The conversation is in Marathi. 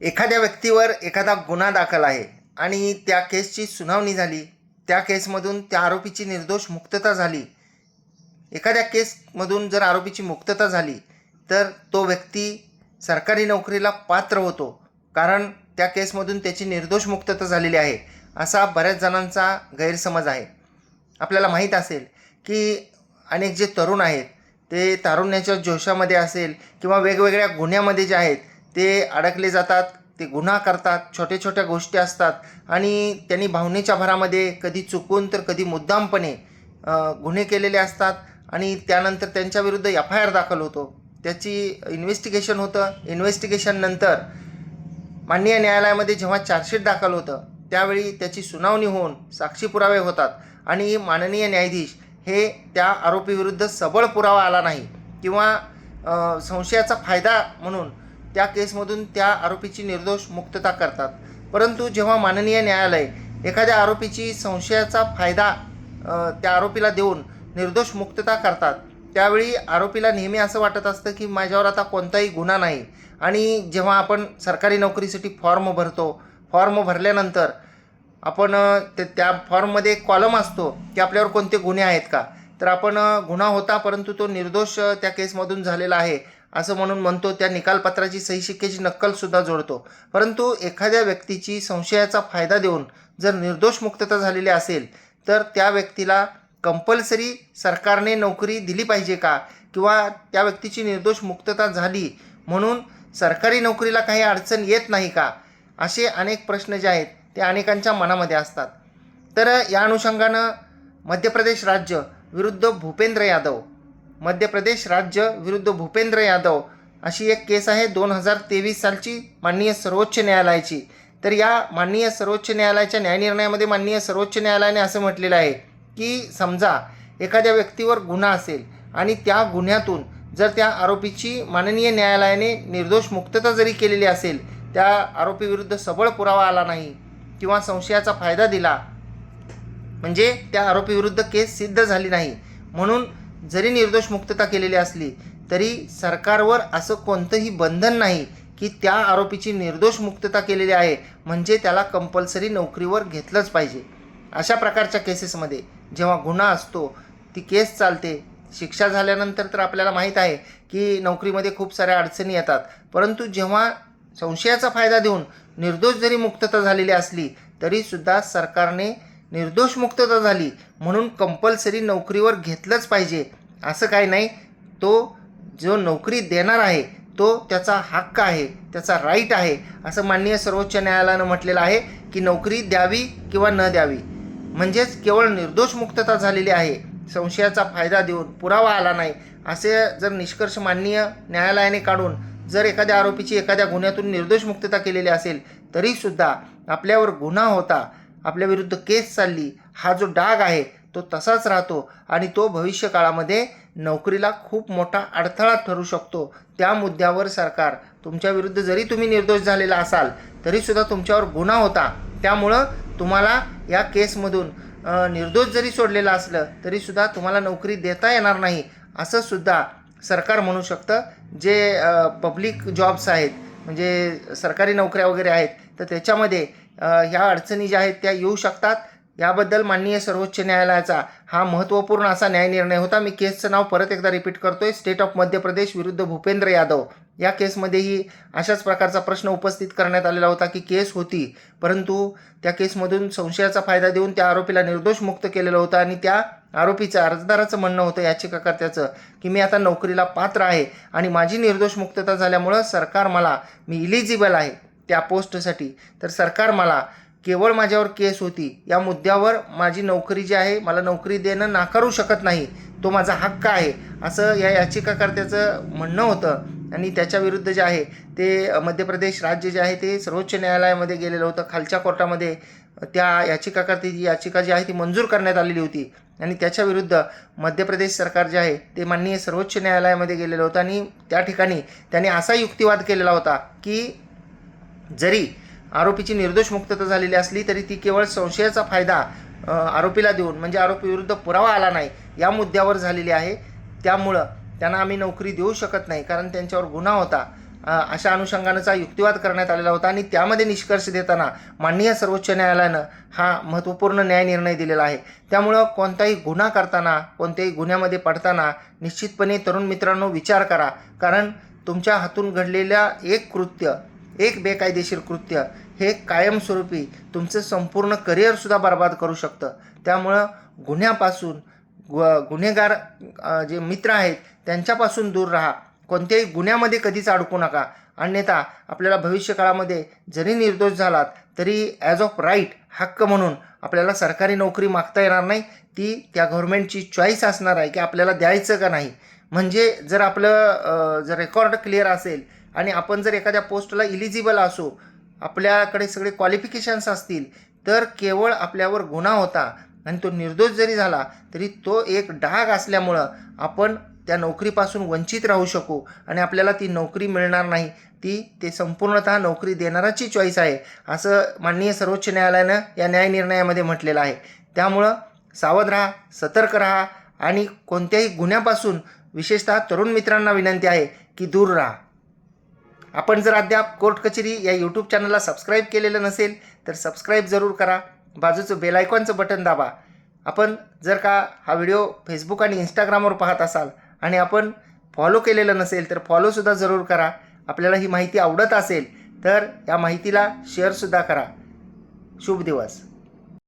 एखाद्या व्यक्तीवर एखादा गुन्हा दाखल आहे आणि त्या केसची सुनावणी झाली त्या केसमधून त्या आरोपीची निर्दोष मुक्तता झाली एखाद्या केसमधून जर आरोपीची मुक्तता झाली तर तो व्यक्ती सरकारी नोकरीला पात्र होतो कारण त्या केसमधून त्याची निर्दोष मुक्तता झालेली आहे असा बऱ्याच जणांचा गैरसमज आहे. आपल्याला माहीत असेल की अनेक जे तरुण आहेत ते तारुण्याच्या जोशामध्ये असेल किंवा वेगवेगळ्या गुन्ह्यामध्ये जे आहेत ते अडकले जातात ते गुन्हा करतात छोट्या छोट्या गोष्टी असतात आणि त्यांनी भावनेच्या भरामध्ये कधी चुकून तर कधी मुद्दामपणे गुन्हे केलेले असतात आणि त्यानंतर त्यांच्याविरुद्ध एफ आय आर दाखल होतो. त्याची इन्व्हेस्टिगेशन होतं. इन्व्हेस्टिगेशननंतर माननीय न्यायालयामध्ये जेव्हा चार्जशीट दाखल होतं त्यावेळी त्याची सुनावणी होऊन साक्षी पुरावे होतात आणि माननीय न्यायाधीश हे त्या आरोपीविरुद्ध सबळ पुरावा आला नाही किंवा संशयाचा फायदा म्हणून त्या केसमधून त्या आरोपीची निर्दोष मुक्तता करतात. परंतु जेव्हा माननीय न्यायालय एखाद्या आरोपीची संशयाचा फायदा त्या आरोपीला देऊन निर्दोष मुक्तता करतात त्यावेळी आरोपीला नेहमी असं वाटत असतं की माझ्यावर आता कोणताही गुन्हा नाही. आणि जेव्हा आपण सरकारी नोकरीसाठी फॉर्म भरतो फॉर्म भरल्यानंतर आपण ते त्या फॉर्ममध्ये कॉलम असतो की आपल्यावर कोणते गुन्हे आहेत का? तर आपण गुन्हा होता परंतु तो निर्दोष त्या केसमधून झालेला आहे असं म्हणून म्हणतो त्या निकालपत्राची सही शिक्केची नक्कलसुद्धा जोडतो. परंतु एखाद्या व्यक्तीची संशयाचा फायदा देऊन जर निर्दोष मुक्तता झालेली असेल तर त्या व्यक्तीला कंपल्सरी सरकारने नोकरी दिली पाहिजे का? किंवा त्या व्यक्तीची निर्दोष मुक्तता झाली म्हणून सरकारी नोकरीला काही अडचण येत नाही का? असे अनेक प्रश्न जे आहेत ते अनेकांच्या मनामध्ये असतात. तर या अनुषंगानं मध्य प्रदेश राज्य विरुद्ध भूपेंद्र यादव. मध्य प्रदेश राज्य विरुद्ध भूपेंद्र यादव. अशी एक केस आहे दोन हजार तेवीस सालची माननीय सर्वोच्च न्यायालयाची. तर या माननीय सर्वोच्च न्यायालयाच्या न्यायनिर्णयामध्ये माननीय सर्वोच्च न्यायालयाने असं म्हटलेलं आहे की समजा एखाद्या व्यक्तीवर गुन्हा असेल आणि त्या गुन्ह्यातून जर त्या आरोपीची माननीय न्यायालयाने निर्दोष मुक्तता जरी केलेली असेल त्या आरोपीविरुद्ध सबळ पुरावा आला नाही किंवा संशयाचा फायदा दिला म्हणजे त्या आरोपीविरुद्ध केस सिद्ध झाली नाही. म्हणून जरी निर्दोष मुक्तता केलेली असली तरी सरकारवर असं कोणतंही बंधन नाही की त्या आरोपीची निर्दोष मुक्तता केलेली आहे. म्हणजे त्याला कंपल्सरी नोकरीवर घेतलंच पाहिजे. अशा प्रकारच्या केसेसमध्ये जेव्हा गुन्हा असतो ती केस चालते. शिक्षा झाल्यानंतर तर आपल्याला माहीत आहे की नोकरीमध्ये खूप साऱ्या अडचणी येतात. परंतु जेव्हा संशयाचा फायदा देऊन निर्दोष जरी मुक्तता झालेली असली तरीसुद्धा सरकारने निर्दोष मुक्तता झाली. म्हणून कंपल्सरी नोकरीवर घेतलंच पाहिजे. असं काही नाही. तो जो नोकरी देणार आहे तो त्याचा हक्क आहे त्याचा राईट आहे असं माननीय सर्वोच्च न्यायालयानं म्हटलेलं आहे की नोकरी द्यावी किंवा न द्यावी. म्हणजेच केवळ निर्दोष मुक्तता झालेली आहे. संशयाचा फायदा देऊन पुरावा आला नाही. असे जर निष्कर्ष माननीय न्यायालयाने काढून जर एखाद्या आरोपीची एखाद्या गुन्ह्यातून निर्दोष मुक्तता केलेली असेल तरीसुद्धा आपल्यावर गुन्हा होता आपल्या विरुद्ध केस चालली हा जो डाग आहे तो तसाच राहतो आणि तो भविष्य काळामध्ये नोकरीला खूप मोठा अडथळा ठरू शकतो. त्या मुद्द्यावर सरकार तुमच्या विरुद्ध जरी तुम्ही निर्दोष झालेला असाल तरीसुद्धा तुमच्यावर गुन्हा होता. त्यामुळं तुम्हाला या केसमधून निर्दोष जरी सोडलेलं असलं तरीसुद्धा तुम्हाला नोकरी देता येणार नाही असं सुद्धा सरकार म्हणू शकतं. जे पब्लिक जॉब्स आहेत म्हणजे सरकारी नोकऱ्या वगैरे आहेत तर त्याच्यामध्ये ह्या अडचणी ज्या आहेत त्या येऊ शकतात. याबद्दल माननीय सर्वोच्च न्यायालयाचा हा महत्त्वपूर्ण असा न्यायनिर्णय होता. मी केसचं नाव परत एकदा रिपीट करतोय. स्टेट ऑफ मध्य प्रदेश विरुद्ध भूपेंद्र यादव. या केसमध्येही अशाच प्रकारचा प्रश्न उपस्थित करण्यात आलेला होता की केस होती. परंतु त्या केसमधून संशयाचा फायदा देऊन त्या आरोपीला निर्दोष मुक्त केलेलं होतं आणि त्या आरोपीचं अर्जदाराचं म्हणणं होतं याचिकाकर्त्याचं की मी आता नोकरीला पात्र आहे आणि माझी निर्दोष मुक्तता झाल्यामुळं सरकार मला मी इलिजिबल आहे. त्या पोस्टसाठी. तर सरकार मला केवळ माझ्यावर केस होती या मुद्द्यावर माझी नोकरी जी आहे मला नोकरी देणं नाकारू शकत नाही तो माझा हक्क आहे असं या याचिकाकर्त्याचं म्हणणं होतं. आणि त्याच्या विरुद्ध जे आहे ते मध्य प्रदेश राज्य जे आहे ते सर्वोच्च न्यायालयामध्ये गेलेलं होतं खालच्या कोर्टामध्ये. त्या याचिकाकर्त्याची याचिका जी आहे ती मंजूर करण्यात आलेली होती. आणि त्याच्या विरुद्ध मध्य प्रदेश सरकार जे आहे ते माननीय सर्वोच्च न्यायालयामध्ये गेलेलं होतं. आणि त्या ठिकाणी त्यांनी असा युक्तिवाद केलेला होता की जरी आरोपीची निर्दोष मुक्तता झालेली असली तरी ती केवळ संशयाचा फायदा आरोपीला देऊन म्हणजे आरोपीविरुद्ध पुरावा आला नाही या मुद्द्यावर झालेली आहे. त्यामुळं त्यांना आम्ही नोकरी देऊ शकत नाही कारण त्यांच्यावर गुन्हा होता. अशा अनुषंगानेचा युक्तिवाद करण्यात आलेला होता आणि त्यामध्ये निष्कर्ष देताना माननीय सर्वोच्च न्यायालयानं हा महत्त्वपूर्ण न्याय निर्णय दिलेला आहे. त्यामुळं कोणताही गुन्हा करताना कोणत्याही गुन्ह्यामध्ये पडताना निश्चितपणे तरुण मित्रांनो विचार करा कारण तुमच्या हातून घडलेल्या एक कृत्य एक बेकायदेशीर कृत्य हे कायमस्वरूपी तुमचं संपूर्ण करिअरसुद्धा बर्बाद करू शकतं. त्यामुळं गुन्ह्यापासून गु गुन्हेगार जे मित्र आहेत त्यांच्यापासून दूर राहा. कोणत्याही गुन्ह्यामध्ये कधीच अडकू नका. अन्यथा आपल्याला भविष्यकाळामध्ये जरी निर्दोष झालात तरी ॲज ऑफ राईट हक्क म्हणून आपल्याला सरकारी नोकरी मागता येणार नाही. ती त्या गव्हर्मेंटची चॉईस असणार आहे की आपल्याला द्यायचं का नाही. म्हणजे जर आपलं जर रेकॉर्ड क्लिअर असेल आणि आपण जर एखाद्या पोस्टला इलिजिबल असू आपल्याकडे सगळे क्वालिफिकेशन्स असतील तर केवळ आपल्यावर गुन्हा होता आणि तो निर्दोष जरी झाला तरी तो एक डाग असल्यामुळं आपण त्या नोकरीपासून वंचित राहू शकू आणि आपल्याला ती नोकरी मिळणार नाही. ती ते संपूर्णतः नोकरी देणाराची चॉईस आहे असं माननीय सर्वोच्च न्यायालयानं या न्याय निर्णयामध्ये म्हटलेलं आहे. त्यामुळं सावध राहा सतर्क राहा आणि कोणत्याही गुन्ह्यापासून विशेषतः तरुण मित्रांना विनंती आहे की दूर राहा. आपण जर अद्याप कोर्ट कचेरी या यूट्यूब चॅनलला सबस्क्राईब केलेलं नसेल तर सबस्क्राईब जरूर करा. बाजूचं बेलायकॉनचं बटन दाबा. आपण जर का हा व्हिडिओ फेसबुक आणि इंस्टाग्रामवर पाहत असाल आणि आपण फॉलो केलेलं नसेल तर फॉलोसुद्धा जरूर करा. आपल्याला ही माहिती आवडत असेल तर या माहितीला शेअरसुद्धा करा. शुभ दिवस.